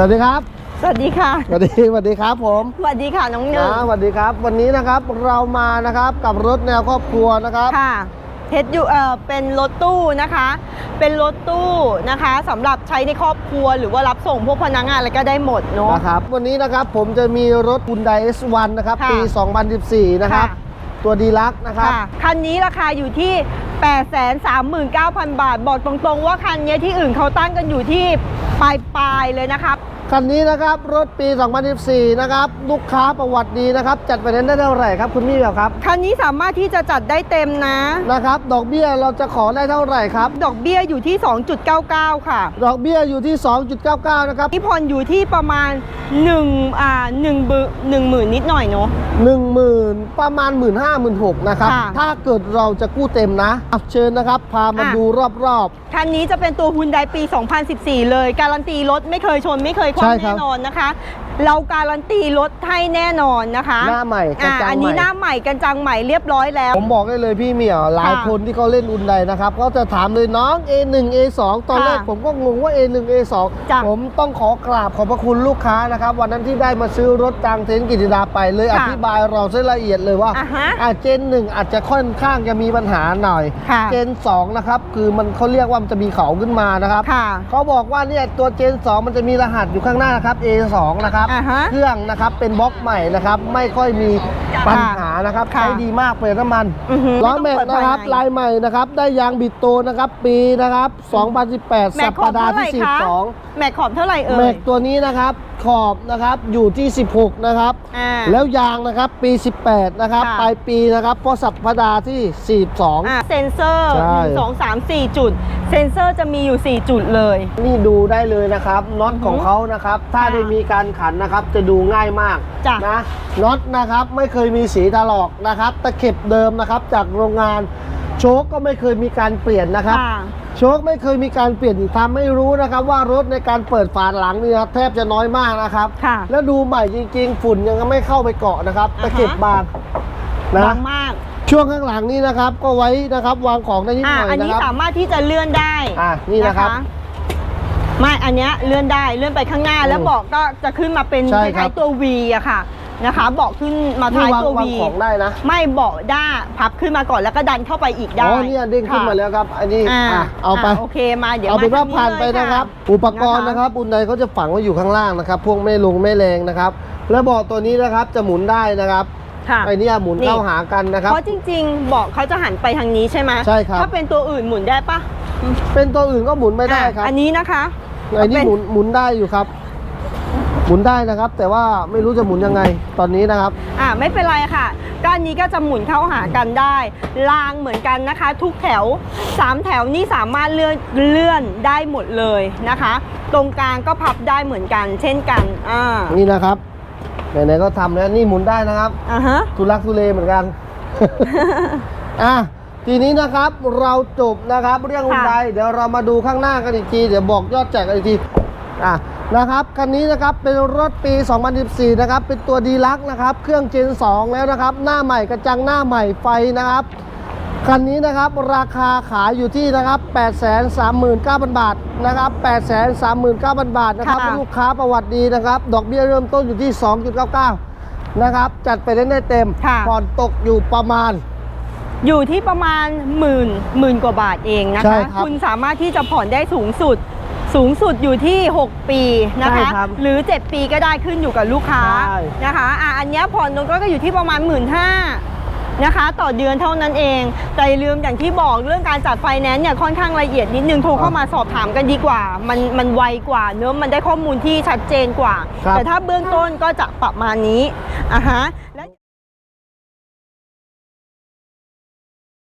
สวัสดีครับ สวัสดีค่ะ สวัสดีสวัสดีครับผม สวัสดีค่ะน้องหนึ่งนะสวัสดีครับ วันนี้นะครับเรามานะครับกับรถแนวครอบครัวนะครับค่ะเฮดยูเอ่อเป็นรถตู้นะคะ เป็นรถตู้นะคะสำหรับใช้ในครอบครัวหรือว่ารับส่งพวกพนักงานอะไรก็ได้หมดเนาะนะครับวันนี้นะครับผมจะมีรถ Hyundai S1 นะครับค่ะปี 2014 นะครับค่ะตัวดีลักนะครับค่ะคันนี้ราคาอยู่ที่ 839,000 บาท บอกตรงๆ ว่าคันนี้ที่อื่นเขาตั้งกันอยู่ที่ปลายๆเลยนะครับ คันนี้นะครับรถปี 2014 นะครับลูกค้าประวัติดีนะครับ จัดไปนั้นได้เท่าไหร่ครับคุณมี่แบบครับคันนี้สามารถที่จะจัดได้เต็มนะ นะครับดอกเบี้ยเราจะขอได้เท่าไหร่ครับ ดอกเบี้ยอยู่ที่ 2.99 ค่ะ ดอกเบี้ยอยู่ที่ 2.99 นะครับนี่ผ่อนอยู่ที่ประมาณ1อ่า1บึ1หมื่นนิดหน่อยเนาะ 10,000 ประมาณ 1 5 0 0 0 1 6นะครับ ค่ะถ้าเกิดเราจะกู้เต็มนะอะเชิญนะครับ พามาอะ ดูรอบคันนี้จะเป็นตัว Hyundai ปี 2014 เลย การันตีรถไม่เคยชนไม่เคยคใช่ว่ำครับแน่นอนนะคะ เราการันตีรถให้แน่นอนนะคะหน้าใหม่กระอ่าจังอันใหนี้ม่หน้าใหม่กันจังใหม่เรียบร้อยแล้ว ผมบอกได้เลยพี่เหมียวหลายค่ะคนที่เขาเล่นอุนไดนะครับเขาจะถามเลยน้อง A1 A2 ตอนแรกค่ะผมก็งงว่า A1 A2 จ้ะผมต้องขอกราบขอบพระคุณลูกค้านะครับ วันนั้นที่ได้มาซื้อรถจางเทนกิติดาไปเลยอค่ะธิบายเราซะละเอียดเลยว่าอ่าฮะอะเจนหนึ่งอาจจะค่อนข้างจะมีปัญหาหน่อยค่ะเจน2นะครับคือมันเขาเรียกว่ามันจะมีเขาขึ้นมานะครับค่ะเขาบอกว่าเนี่ยตัวเจน 2 มันจะมีรหัสอยู่ข้างหน้านะครับ A2 นะครับอ่าฮะเครื่องนะครับเป็นบล็อกใหม่นะครับไม่ค่อยมีปัญหานะครับค่ะใช้ดีมากเปลี่ยนน้ำมันอือหือล้อแม็กไม่ต้องเปิดนะครับภายในลายใหม่นะครับได้ยางบิดโตนะครับปีนะครับ 2018 แม็สักปขอบดาห์เท่าไหร่ที่ คะ 12 แม็กขอบเท่าไหร่เอ่แม็ย กตัวนี้นะครับ ขอบนะครับอยู่ที่ 16 นะครับ อ่า แล้วยางนะครับปี 18 นะครับค่ะ ปลายปีนะครับเพราะสัปดาห์ที่42อ่าเซนเซอร์ใช่ หนึ่งสองสามสี่จุด เซนเซอร์จะมีอยู่ 4 จุดเลยนี่ดูได้เลยนะครับน็อตอือฮึของเขานะครับ ถ้าค่ะได้มีการขันนะครับจะดูง่ายมากจ้ะ นะน็อตนะครับไม่เคยมีสีถลอกนะครับ ตะเข็บเดิมนะครับจากโรงงานโชคก็ไม่เคยมีการเปลี่ยนนะครับ ค่ะ โชคไม่เคยมีการเปลี่ยนทำให้รู้นะครับ ว่ารถในการเปิดฝาหลังเนี่ยแทบจะน้อยมากนะครับค่ะแล้วดูใหม่จริง ๆ ฝุ่นยังไม่เข้าไปเกาะนะครับตะเข็บบางนะบางมากช่ช่วงข้างหลังนี้นะครับ ก็ไว้นะครับ วางของได้นิดอ่าหน่อยอันนะนี้ครับสามารถที่จะเลื่อนได้อะนี่นะครับไม่อันเนี้ยเลื่อนได้เลื่อนไปข้างหน้าแล้วอืมเบอกก็จะขึ้นมาเป็นใช่คครับล้ายๆตัว V อะค่ะ นะคะ เบอกขึ้นมานี่ท้ายวางตัววา V งของได้นะ ไม่เบอกด้าพับขึ้นมาก่อนแล้วก็ดันเข้าไปอีกได้อ๋อเนี่ยเด้งขึ้นมาแล้วครับ อันนี้อ่าอะเอาไปะโอเคมาเดี๋ยวเอาเป็นว่าทงผ่านไปเลยนะครับะอุปกรณ์นะครับอุนไดเขาจะฝังไว้อยู่ข้างล่างนะครับพวกไม่ลงไม่แรงนะครับ แล้วเบาะตัวนี้นะครับจะหมุนได้นะครับค่ะไอเนี้ยหมุนนี่เข้าหากันนะครับ เพราะจริงๆเบอกเขาจะหันไปทางนี้ใช่ไหมใช่ครับถ้าเป็นตัวอื่นหมุนได้ปะเป็นตัวอื่นก็หมุนไม่ได้ครับอะอันนี้นะคะไอ้นี่เป็นหมุนหมุนได้อยู่ครับ หมุนได้นะครับ แต่ว่าไม่รู้จะหมุนยังไงตอนนี้นะครับ อ่าไม่เป็นไรค่ะก้านนี้ก็จะหมุนเข้าหากันได้รางเหมือนกันนะคะ ทุกแถว 3 แถวนี่สามารถเลื่อนเลื่อนได้หมดเลยนะคะ ตรงกลางก็พับได้เหมือนกัน เช่นกันอ่านี่นะครับไหนๆก็ทำแล้วนี่หมุนได้นะครับอ่าฮะทุลักทุเลเหมือนกันอะทีนี้นะครับเราจบนะครับเรื่องค่ะอุนไดเดี๋ยวเรามาดูข้างหน้ากันอีกที เดี๋ยวบอกยอดแจกกันอีกทีอะ นะครับคันนี้นะครับเป็นรถปี 2014 นะครับ เป็นตัวดีลักนะครับ เครื่องเจน 2 แล้วนะครับ หน้าใหม่กระจังหน้าใหม่ไฟนะครับคันนี้นะครับราคาขายอยู่ที่นะครับ839,000 บาทนะครับ839,000 บาทนะครับค่ะลูกค้าประวัติดีนะครับ ดอกเบี้ยเริ่มต้นอยู่ที่ 2.99 นะครับ จัดไปได้ได้เต็มค่ะผ่อนตกอยู่ประมาณ อยู่ที่ประมาณหมื่นหมื่นกว่าบาทเองนะใช่คะครับคุณสามารถที่จะผ่อนได้สูงสุด สูงสุดอยู่ที่ 6 ปีนะใช่คะครับหรือ 7 ปีก็ได้ขึ้นอยู่กับลูกค้าใช่ นะคะอะอันเนี้ยผ่อนตรงก็อยู่ที่ประมาณ 1 5ื่นนะคะ ต่อเดือนเท่านั้นเอง แต่อย่าลืมอย่างที่บอกเรื่องการจัดไฟแนนซ์เนี่ยค่อนข้างละเอียดนิดนึงโทรเข้ามาสอบถามกันดีกว่า มันมันไวกว่าเนื้อะมันได้ข้อมูลที่ชัดเจนกว่า ครับ แต่ถ้าเบื้องต้นก็จะประมาณนี้อะฮะแล้ว